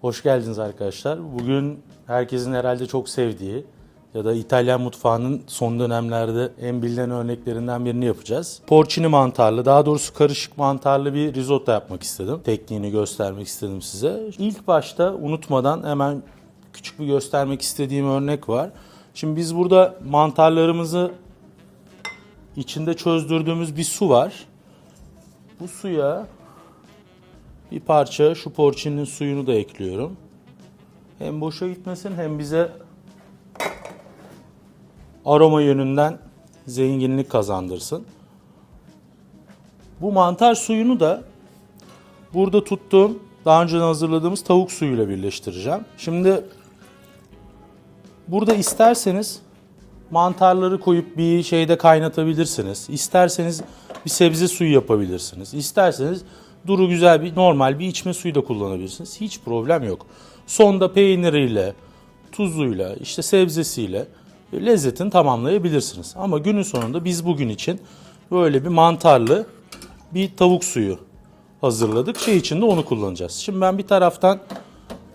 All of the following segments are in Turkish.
Hoş geldiniz arkadaşlar. Bugün herkesin herhalde çok sevdiği ya da İtalyan mutfağının son dönemlerde en bilinen örneklerinden birini yapacağız. Porcini mantarlı, daha doğrusu karışık mantarlı bir risotto yapmak istedim. Tekniğini göstermek istedim size. İlk başta unutmadan hemen küçük bir göstermek istediğim örnek var. Şimdi biz burada mantarlarımızı içinde çözdürdüğümüz bir su var. Bu suya bir parça şu porçinin suyunu da ekliyorum. Hem boşa gitmesin hem bize aroma yönünden zenginlik kazandırsın. Bu mantar suyunu da burada tuttuğum daha önceden hazırladığımız tavuk suyuyla birleştireceğim. Şimdi burada isterseniz mantarları koyup bir şeyde kaynatabilirsiniz. İsterseniz bir sebze suyu yapabilirsiniz. İsterseniz duru güzel bir normal bir içme suyu da kullanabilirsiniz. Hiç problem yok. Sonda peyniriyle, tuzuyla, işte sebzesiyle lezzetini tamamlayabilirsiniz. Ama günün sonunda biz bugün için böyle bir mantarlı bir tavuk suyu hazırladık. Şey için de onu kullanacağız. Şimdi ben bir taraftan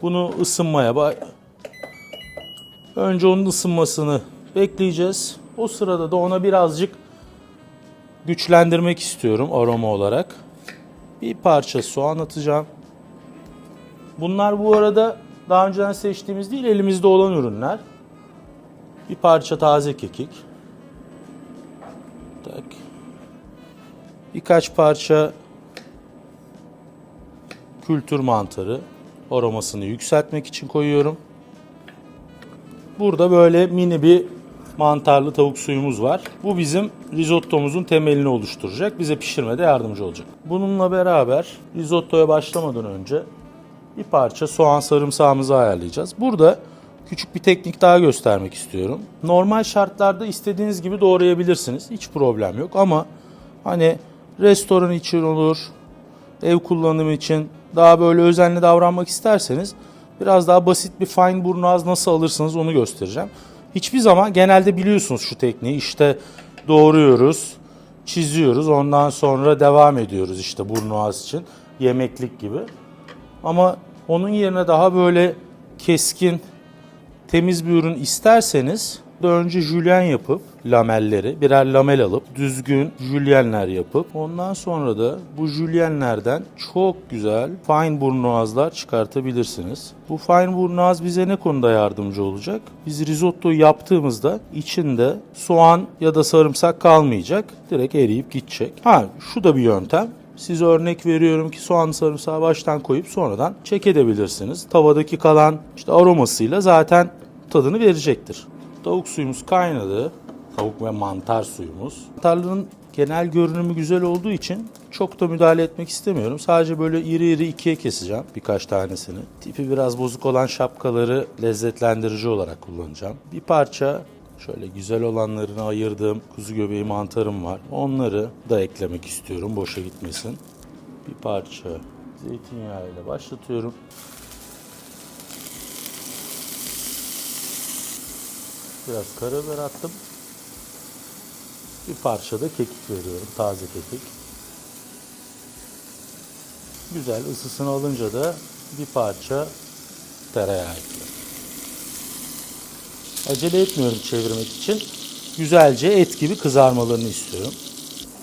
bunu ısınmaya Önce onun ısınmasını bekleyeceğiz. O sırada da ona birazcık güçlendirmek istiyorum aroma olarak. Bir parça soğan atacağım. Bunlar bu arada daha önceden seçtiğimiz değil elimizde olan ürünler. Bir parça taze kekik. Tak. Birkaç parça kültür mantarı aromasını yükseltmek için koyuyorum. Burada böyle mini bir mantarlı tavuk suyumuz var. Bu bizim risottomuzun temelini oluşturacak. Bize pişirmede yardımcı olacak. Bununla beraber risottoya başlamadan önce bir parça soğan sarımsağımızı ayarlayacağız. Burada küçük bir teknik daha göstermek istiyorum. Normal şartlarda istediğiniz gibi doğrayabilirsiniz. Hiç problem yok ama hani restoran için olur, ev kullanımı için daha böyle özenli davranmak isterseniz biraz daha basit bir fine burnaz nasıl alırsınız onu göstereceğim. Hiçbir zaman genelde biliyorsunuz şu tekniği işte doğruyoruz, çiziyoruz ondan sonra devam ediyoruz işte burnaz için yemeklik gibi. Ama onun yerine daha böyle keskin, temiz bir ürün isterseniz de önce jülyen yapıp lamelleri birer lamel alıp düzgün jülyenler yapıp ondan sonra da bu jülyenlerden çok güzel fine burnuazlar çıkartabilirsiniz. Bu fine burnuaz bize ne konuda yardımcı olacak? Biz risotto yaptığımızda içinde soğan ya da sarımsak kalmayacak. Direkt eriyip gidecek. Ha şu da bir yöntem. Size örnek veriyorum ki soğan sarımsağı baştan koyup sonradan çek edebilirsiniz. Tavadaki kalan işte aromasıyla zaten tadını verecektir. Tavuk suyumuz kaynadı. Tavuk ve mantar suyumuz. Mantarların genel görünümü güzel olduğu için çok da müdahale etmek istemiyorum. Sadece böyle iri iri ikiye keseceğim birkaç tanesini. Tipi biraz bozuk olan şapkaları lezzetlendirici olarak kullanacağım. Bir parça Şöyle güzel olanlarını ayırdığım kuzu göbeği mantarım var. Onları da eklemek istiyorum boşa gitmesin. Bir parça zeytinyağı ile başlatıyorum. Biraz karabiber attım. Bir parça da kekik veriyorum. Taze kekik. Güzel ısısını alınca da bir parça tereyağı ekliyorum. Acele etmiyorum çevirmek için. Güzelce et gibi kızarmalarını istiyorum.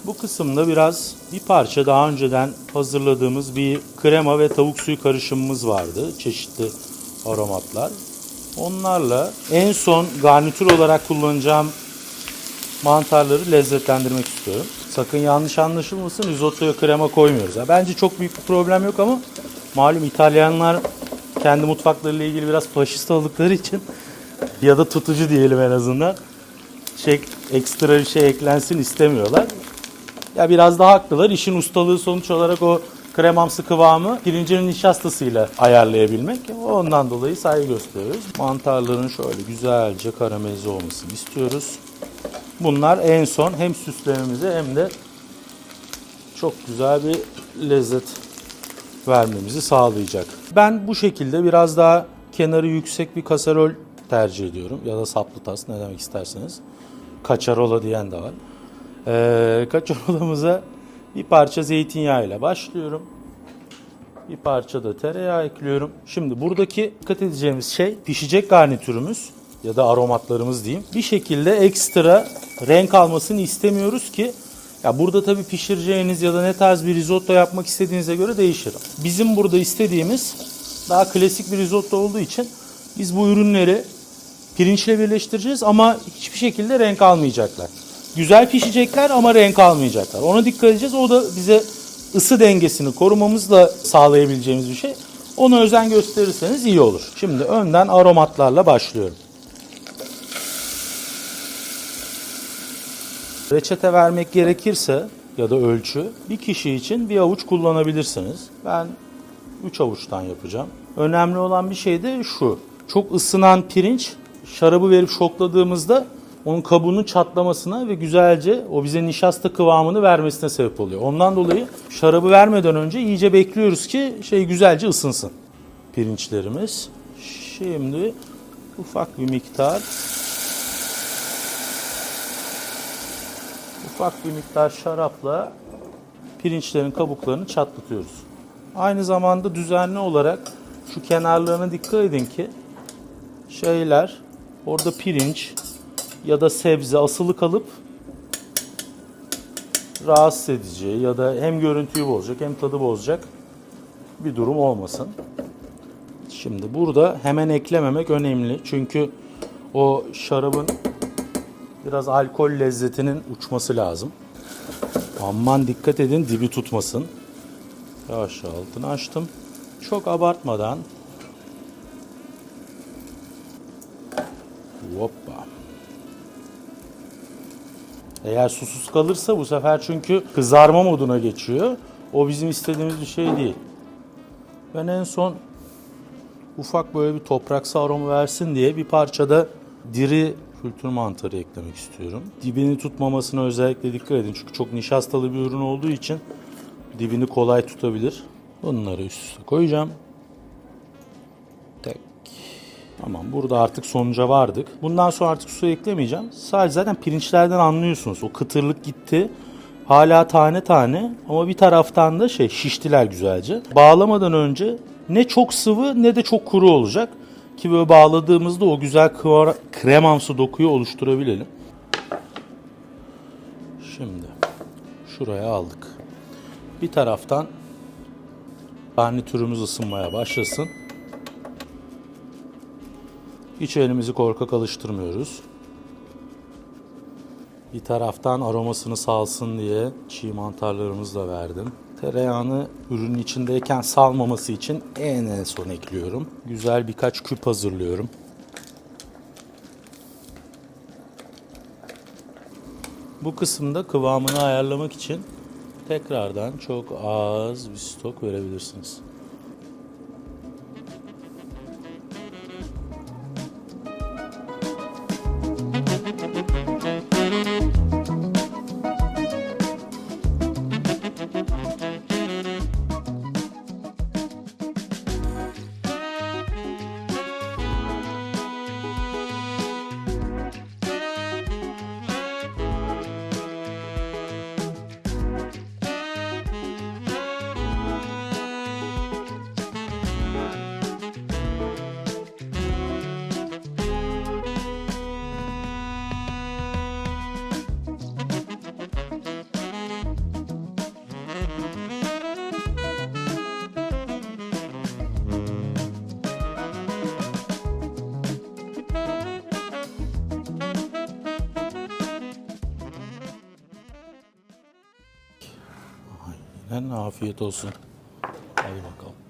Bu kısımda biraz bir parça daha önceden hazırladığımız bir krema ve tavuk suyu karışımımız vardı. Çeşitli aromatlar. Onlarla en son garnitür olarak kullanacağım mantarları lezzetlendirmek istiyorum. Sakın yanlış anlaşılmasın risottoya krema koymuyoruz. Ya Bence çok büyük bir problem yok ama malum İtalyanlar kendi mutfaklarıyla ilgili biraz faşist oldukları için ya da tutucu diyelim en azından. Şey, ekstra bir şey eklensin istemiyorlar. Ya biraz daha haklılar. İşin ustalığı sonuç olarak o kremamsı kıvamı pirincinin nişastasıyla ayarlayabilmek. Ondan dolayı saygı gösteriyoruz. Mantarların şöyle güzelce karamelize olmasını istiyoruz. Bunlar en son hem süslememize hem de çok güzel bir lezzet vermemizi sağlayacak. Ben bu şekilde biraz daha kenarı yüksek bir kasarol tercih ediyorum. Ya da saplı tas ne demek isterseniz. Kaçarola diyen de var. Ee, kaçarolamıza bir parça zeytinyağı ile başlıyorum. Bir parça da tereyağı ekliyorum. Şimdi buradaki dikkat edeceğimiz şey pişecek garnitürümüz ya da aromatlarımız diyeyim. Bir şekilde ekstra renk almasını istemiyoruz ki ya burada tabii pişireceğiniz ya da ne tarz bir risotto yapmak istediğinize göre değişir. Bizim burada istediğimiz daha klasik bir risotto olduğu için biz bu ürünleri pirinçle birleştireceğiz ama hiçbir şekilde renk almayacaklar. Güzel pişecekler ama renk almayacaklar. Ona dikkat edeceğiz. O da bize ısı dengesini korumamızla sağlayabileceğimiz bir şey. Ona özen gösterirseniz iyi olur. Şimdi önden aromatlarla başlıyorum. Reçete vermek gerekirse ya da ölçü bir kişi için bir avuç kullanabilirsiniz. Ben 3 avuçtan yapacağım. Önemli olan bir şey de şu. Çok ısınan pirinç şarabı verip şokladığımızda onun kabuğunun çatlamasına ve güzelce o bize nişasta kıvamını vermesine sebep oluyor. Ondan dolayı şarabı vermeden önce iyice bekliyoruz ki şey güzelce ısınsın pirinçlerimiz. Şimdi ufak bir miktar ufak bir miktar şarapla pirinçlerin kabuklarını çatlatıyoruz. Aynı zamanda düzenli olarak şu kenarlarına dikkat edin ki şeyler orada pirinç ya da sebze asılı kalıp rahatsız edici ya da hem görüntüyü bozacak hem tadı bozacak bir durum olmasın. Şimdi burada hemen eklememek önemli. Çünkü o şarabın biraz alkol lezzetinin uçması lazım. Aman dikkat edin dibi tutmasın. Yavaş altını açtım. Çok abartmadan. Hoppa. Eğer susuz kalırsa bu sefer çünkü kızarma moduna geçiyor. O bizim istediğimiz bir şey değil. Ben en son ufak böyle bir topraksı aroma versin diye bir parçada diri kültür mantarı eklemek istiyorum. Dibini tutmamasına özellikle dikkat edin. Çünkü çok nişastalı bir ürün olduğu için dibini kolay tutabilir. Bunları üst üste koyacağım. Tamam burada artık sonuca vardık. Bundan sonra artık su eklemeyeceğim. Sadece zaten pirinçlerden anlıyorsunuz. O kıtırlık gitti. Hala tane tane ama bir taraftan da şey şiştiler güzelce. Bağlamadan önce ne çok sıvı ne de çok kuru olacak. Ki böyle bağladığımızda o güzel kremamsı dokuyu oluşturabilelim. Şimdi şuraya aldık. Bir taraftan garnitürümüz ısınmaya başlasın. Hiç elimizi korkak alıştırmıyoruz. Bir taraftan aromasını salsın diye çiğ mantarlarımızı da verdim. Tereyağını ürünün içindeyken salmaması için en en son ekliyorum. Güzel birkaç küp hazırlıyorum. Bu kısımda kıvamını ayarlamak için tekrardan çok az bir stok verebilirsiniz. Afiyet olsun. Hadi bakalım.